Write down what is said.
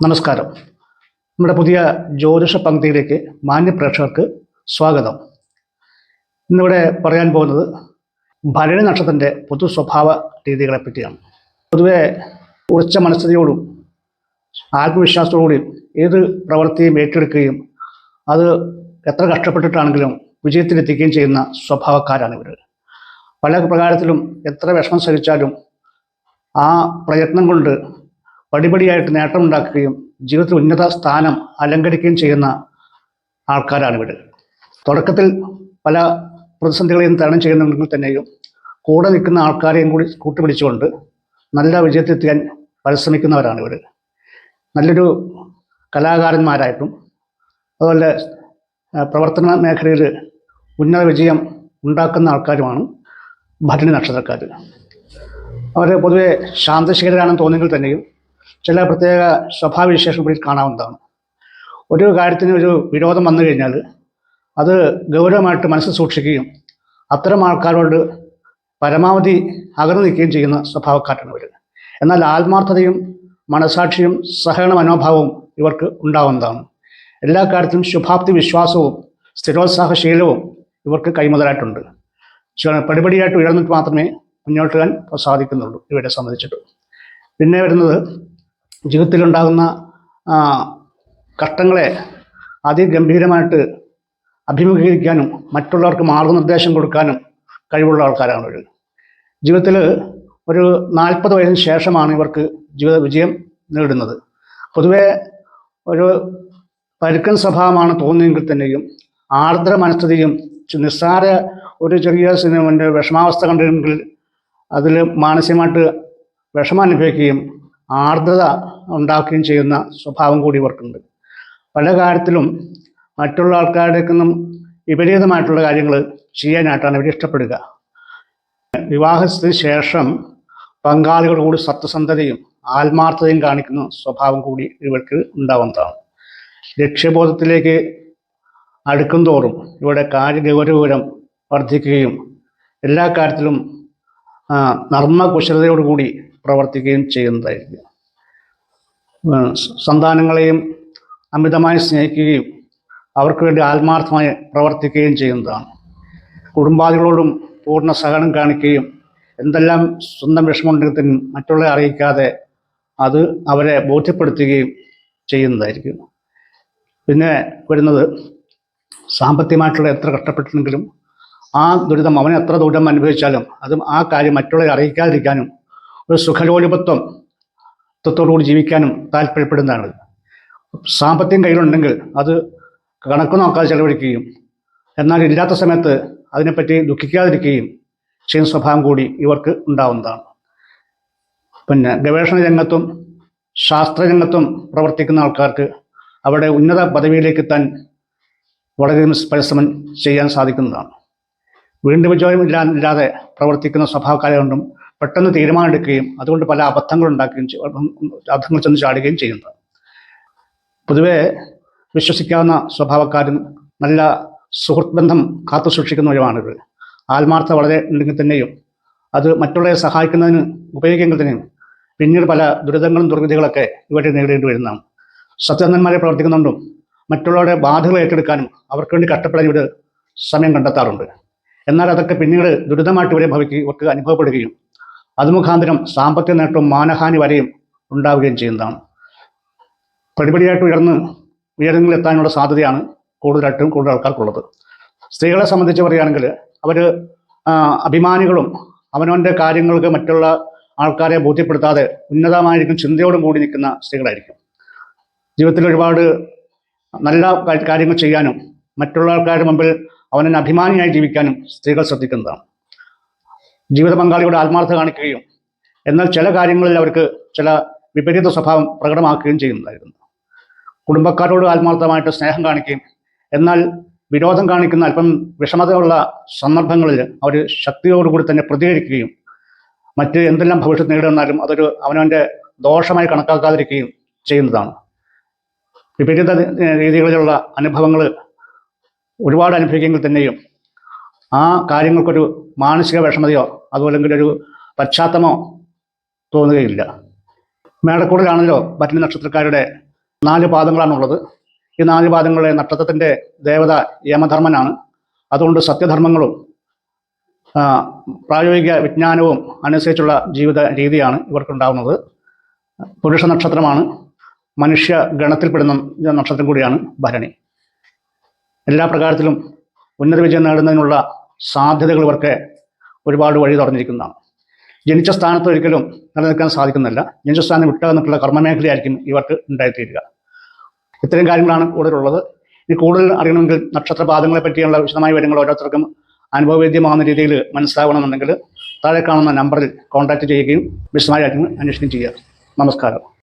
നമസ്കാരം. നമ്മുടെ പുതിയ ജ്യോതിഷ പങ്ക്തിയിലേക്ക് മാന്യപ്രേക്ഷകർക്ക് സ്വാഗതം. ഇന്നിവിടെ പറയാൻ പോകുന്നത് ഭരണി നക്ഷത്രത്തിന്റെ പൊതു സ്വഭാവ രീതികളെ പറ്റിയാണ്. പൊതുവെ ഉറച്ച മനസ്ഥിതിയോടും ആത്മവിശ്വാസത്തോടുകൂടിയും ഏത് പ്രവൃത്തിയും ഏറ്റെടുക്കുകയും അത് എത്ര കഷ്ടപ്പെട്ടിട്ടാണെങ്കിലും വിജയത്തിലെത്തിക്കുകയും ചെയ്യുന്ന സ്വഭാവക്കാരാണ് ഇവർ പല പ്രകാരത്തിലും എത്ര വിഷമം സഹിച്ചാലും ആ പ്രയത്നം കൊണ്ട് പടിപടിയായിട്ട് നേട്ടമുണ്ടാക്കുകയും ജീവിതത്തിൽ ഉന്നത സ്ഥാനം അലങ്കരിക്കുകയും ചെയ്യുന്ന ആൾക്കാരാണ് ഇവർ തുടക്കത്തിൽ പല പ്രതിസന്ധികളെയും തരണം ചെയ്യുന്നുണ്ടെങ്കിൽ തന്നെയും കൂടെ നിൽക്കുന്ന ആൾക്കാരെയും കൂടി കൂട്ടുപിടിച്ചുകൊണ്ട് നല്ല വിജയത്തിലെത്തിക്കാൻ പരിശ്രമിക്കുന്നവരാണ് ഇവർ നല്ലൊരു കലാകാരന്മാരായിട്ടും അതുപോലെ പ്രവർത്തന മേഖലയിൽ ഉന്നത വിജയം ഉണ്ടാക്കുന്ന ആൾക്കാരുമാണ് ഭരണി നക്ഷത്രക്കാർ അവർ പൊതുവെ ശാന്തശീലരാണെന്ന് തോന്നിയെങ്കിൽ തന്നെയും ചില പ്രത്യേക സ്വഭാവവിശേഷം കൂടി കാണാവുന്നതാണ്. ഒരു കാര്യത്തിന് ഒരു വിരോധം വന്നു കഴിഞ്ഞാൽ അത് ഗൗരവമായിട്ട് മനസ്സിൽ സൂക്ഷിക്കുകയും അത്തരം ആൾക്കാരോട് പരമാവധി അകന്നു നിൽക്കുകയും ചെയ്യുന്ന സ്വഭാവക്കാരാണ് ഇവർ എന്നാൽ ആത്മാർത്ഥതയും മനസാക്ഷിയും സഹകരണ മനോഭാവവും ഇവർക്ക് ഉണ്ടാവുന്നതാണ്. എല്ലാ കാര്യത്തിലും ശുഭാപ്തി വിശ്വാസവും സ്ഥിരോത്സാഹശീലവും ഇവർക്ക് കൈമുതലായിട്ടുണ്ട്. പടിപടിയായിട്ട് ഉയർന്നിട്ട് മാത്രമേ മുന്നോട്ട് വരാൻ സാധിക്കുന്നുള്ളൂ ഇവരെ സംബന്ധിച്ചിട്ട്. പിന്നെ വരുന്നത് ജീവിതത്തിലുണ്ടാകുന്ന കഷ്ടങ്ങളെ അതിഗംഭീരമായിട്ട് അഭിമുഖീകരിക്കാനും മറ്റുള്ളവർക്ക് മാർഗനിർദ്ദേശം കൊടുക്കാനും കഴിവുള്ള ആൾക്കാരാണ് ഇവർ ജീവിതത്തിൽ ഒരു നാൽപ്പത് വയസ്സിന് ശേഷമാണ് ഇവർക്ക് ജീവിത വിജയം നേടുന്നത്. പൊതുവെ ഒരു പരുക്കൻ സ്വഭാവമാണ് തോന്നിയെങ്കിൽ തന്നെയും ആർദ്ര മനസ്ഥിതിയും നിസ്സാര ഒരു ചെറിയ സിനിമന്റെ വിഷമാവസ്ഥ കണ്ടിരുന്നെങ്കിൽ അതിൽ മാനസികമായിട്ട് വിഷമം അനുഭവിക്കുകയും ആർദ്രത ഉണ്ടാക്കുകയും ചെയ്യുന്ന സ്വഭാവം കൂടി ഇവർക്കുണ്ട്. പല കാര്യത്തിലും മറ്റുള്ള ആൾക്കാരുടെ നിന്നും വിപരീതമായിട്ടുള്ള കാര്യങ്ങൾ ചെയ്യാനായിട്ടാണ് ഇവർ ഇഷ്ടപ്പെടുക. വിവാഹത്തിന് ശേഷം പങ്കാളികളോട് സത്യസന്ധതയും ആത്മാർത്ഥതയും കാണിക്കുന്ന സ്വഭാവം കൂടി ഇവർക്ക് ഉണ്ടാവുന്നതാണ്. ലക്ഷ്യബോധത്തിലേക്ക് അടുക്കും തോറും കാര്യഗൗരവരം കാര്യഗൗരവം വർദ്ധിക്കുകയും എല്ലാ കാര്യത്തിലും നർമ്മകുശലതയോടുകൂടി പ്രവർത്തിക്കുകയും ചെയ്യുന്നതായിരിക്കും. സന്താനങ്ങളെയും അമിതമായി സ്നേഹിക്കുകയും അവർക്ക് വേണ്ടി ആത്മാർത്ഥമായി പ്രവർത്തിക്കുകയും ചെയ്യുന്നതാണ്. കുടുംബാദികളോടും പൂർണ സഹനം കാണിക്കുകയും എന്തെല്ലാം സ്വന്തം വിഷമമുണ്ടെങ്കിൽ തന്നെ മറ്റുള്ളവരെ അറിയിക്കാതെ അത് അവരെ ബോധ്യപ്പെടുത്തുകയും ചെയ്യുന്നതായിരിക്കും. പിന്നെ വരുന്നത് സാമ്പത്തികമായിട്ടുള്ള എത്ര കഷ്ടപ്പെട്ടിട്ടുണ്ടെങ്കിലും ആ ദുരിതം അവനെ എത്ര ദുരിതം അനുഭവിച്ചാലും അതും ആ കാര്യം മറ്റുള്ളവരെ അറിയിക്കാതിരിക്കാനും ഒരു സുഖലോലുപത്വം ത്വത്തോടുകൂടി ജീവിക്കാനും താല്പര്യപ്പെടുന്നതാണ്. സാമ്പത്തികം കയ്യിലുണ്ടെങ്കിൽ അത് കണക്ക് നോക്കാതെ ചെലവഴിക്കുകയും എന്നാൽ ഇല്ലാത്ത സമയത്ത് അതിനെപ്പറ്റി ദുഃഖിക്കാതിരിക്കുകയും ചെയ്യുന്ന സ്വഭാവം കൂടി ഇവർക്ക് ഉണ്ടാവുന്നതാണ്. പിന്നെ ഗവേഷണ രംഗത്തും ശാസ്ത്രരംഗത്തും പ്രവർത്തിക്കുന്ന ആൾക്കാർക്ക് അവിടെ ഉന്നത പദവിയിലേക്ക് എത്താൻ വളരെയധികം പരിശ്രമം ചെയ്യാൻ സാധിക്കുന്നതാണ്. വീണ്ടും വിജയം ഇല്ലാ- ഇല്ലാതെ പ്രവർത്തിക്കുന്ന സ്വഭാവക്കാരെ പെട്ടെന്ന് തീരുമാനമെടുക്കുകയും അതുകൊണ്ട് പല അബദ്ധങ്ങൾ ഉണ്ടാക്കുകയും അബദ്ധങ്ങൾ ചെന്ന് ചാടുകയും ചെയ്യുന്നത്. പൊതുവെ വിശ്വസിക്കാവുന്ന സ്വഭാവക്കാരും നല്ല സുഹൃത്ത് ബന്ധം കാത്തു സൂക്ഷിക്കുന്നവരുമാണിത് ആത്മാർത്ഥ വളരെ ഉണ്ടെങ്കിൽ തന്നെയും അത് മറ്റുള്ളവരെ സഹായിക്കുന്നതിന് ഉപയോഗിക്കുമെങ്കിൽ തന്നെയും പിന്നീട് പല ദുരിതങ്ങളും ദുർഗതികളൊക്കെ ഇവരെ നേരിടേണ്ടി വരുന്നതാണ്. സത്യസന്ധന്മാരെ പ്രവർത്തിക്കുന്നുണ്ടും മറ്റുള്ളവരുടെ ബാധകൾ ഏറ്റെടുക്കാനും അവർക്ക് വേണ്ടി കഷ്ടപ്പെടാൻ ഇവിടെ സമയം കണ്ടെത്താറുണ്ട്. എന്നാൽ അതൊക്കെ പിന്നീട് ദുരിതമായിട്ട് ഇവരെ ഭവിക്കുകയും ഇവർക്ക് അനുഭവപ്പെടുകയും അത് മുഖാന്തരം സാമ്പത്തിക നേട്ടവും മാനഹാനി വരെയും ഉണ്ടാവുകയും ചെയ്യുന്നതാണ്. പടിപടിയായിട്ട് ഉയർന്ന് ഉയരങ്ങളിൽ എത്താനുള്ള സാധ്യതയാണ് കൂടുതലായിട്ടും കൂടുതൽ ആൾക്കാർക്കുള്ളത്. സ്ത്രീകളെ സംബന്ധിച്ച് പറയുകയാണെങ്കിൽ അവർ അഭിമാനികളും അവനവന്റെ കാര്യങ്ങൾക്ക് മറ്റുള്ള ആൾക്കാരെ ബോധ്യപ്പെടുത്താതെ ഉന്നതമായിരിക്കും ചിന്തയോടും കൂടി നിൽക്കുന്ന സ്ത്രീകളായിരിക്കും. ജീവിതത്തിൽ ഒരുപാട് നല്ല കാര്യങ്ങൾ ചെയ്യാനും മറ്റുള്ള ആൾക്കാരുടെ മുമ്പിൽ അവനെ അഭിമാനിയായി ജീവിക്കാനും സ്ത്രീകൾ ശ്രദ്ധിക്കുന്നതാണ്. ജീവിത പങ്കാളിയുടെ ആത്മാർത്ഥത കാണിക്കുകയും എന്നാൽ ചില കാര്യങ്ങളിൽ അവർക്ക് ചില വിപരീത സ്വഭാവം പ്രകടമാക്കുകയും ചെയ്യുന്നതായിരുന്നു. കുടുംബക്കാരോട് ആത്മാർത്ഥമായിട്ട് സ്നേഹം കാണിക്കുകയും എന്നാൽ വിരോധം കാണിക്കുന്ന അല്പം വിഷമതയുള്ള സന്ദർഭങ്ങളിൽ അവർ ശക്തിയോടുകൂടി തന്നെ പ്രതികരിക്കുകയും മറ്റ് എന്തെല്ലാം ഭവിഷ്യത്ത് നേടുന്നാലും അതൊരു അവനവന്റെ ദോഷമായി കണക്കാക്കാതിരിക്കുകയും ചെയ്യുന്നതാണ്. വിപരീത രീതികളിലുള്ള അനുഭവങ്ങൾ ഒരുപാട് അനുഭവിക്കുമെങ്കിൽ തന്നെയും ആ കാര്യങ്ങൾക്കൊരു മാനസിക വിഷമതയോ അതുമല്ലെങ്കിൽ ഒരു പശ്ചാത്തലമോ തോന്നുകയില്ല. മേടക്കൂടിലാണല്ലോ ഭരണി നക്ഷത്രക്കാരുടെ നാല് പാദങ്ങളാണുള്ളത്. ഈ നാല് പാദങ്ങളെ നക്ഷത്രത്തിന്റെ ദേവത യമധർമ്മനാണ്. അതുകൊണ്ട് സത്യധർമ്മങ്ങളും പ്രായോഗിക വിജ്ഞാനവും അനുസരിച്ചുള്ള ജീവിത രീതിയാണ് ഇവർക്കുണ്ടാകുന്നത് പുരുഷ നക്ഷത്രമാണ്. മനുഷ്യ ഗണത്തിൽപ്പെടുന്ന നക്ഷത്രം കൂടിയാണ് ഭരണി. എല്ലാ പ്രകാരത്തിലും ഉന്നത വിജയം നേടുന്നതിനുള്ള സാധ്യതകൾ ഇവർക്ക് ഒരുപാട് വഴി തുറന്നിരിക്കുന്നതാണ്. ജനിച്ച സ്ഥാനത്ത് ഒരിക്കലും നിലനിൽക്കാൻ സാധിക്കുന്നില്ല. ജനിച്ച സ്ഥാനം വിട്ടുക എന്നിട്ടുള്ള കർമ്മമേഖലയായിരിക്കും ഇവർക്ക് ഉണ്ടായിത്തീരുക. ഇത്തരം കാര്യങ്ങളാണ് കൂടുതലുള്ളത്. ഇനി കൂടുതൽ അറിയണമെങ്കിൽ നക്ഷത്രപാദങ്ങളെ പറ്റിയുള്ള വിശദമായ വിവരങ്ങൾ ഓരോരുത്തർക്കും അനുഭവവേദ്യമാകുന്ന രീതിയിൽ മനസ്സിലാവണമെന്നുണ്ടെങ്കിൽ താഴെ കാണുന്ന നമ്പറിൽ കോൺടാക്റ്റ് ചെയ്യുകയും വിശദമായ കാര്യങ്ങൾ അന്വേഷിക്കുകയും ചെയ്യുക. നമസ്കാരം.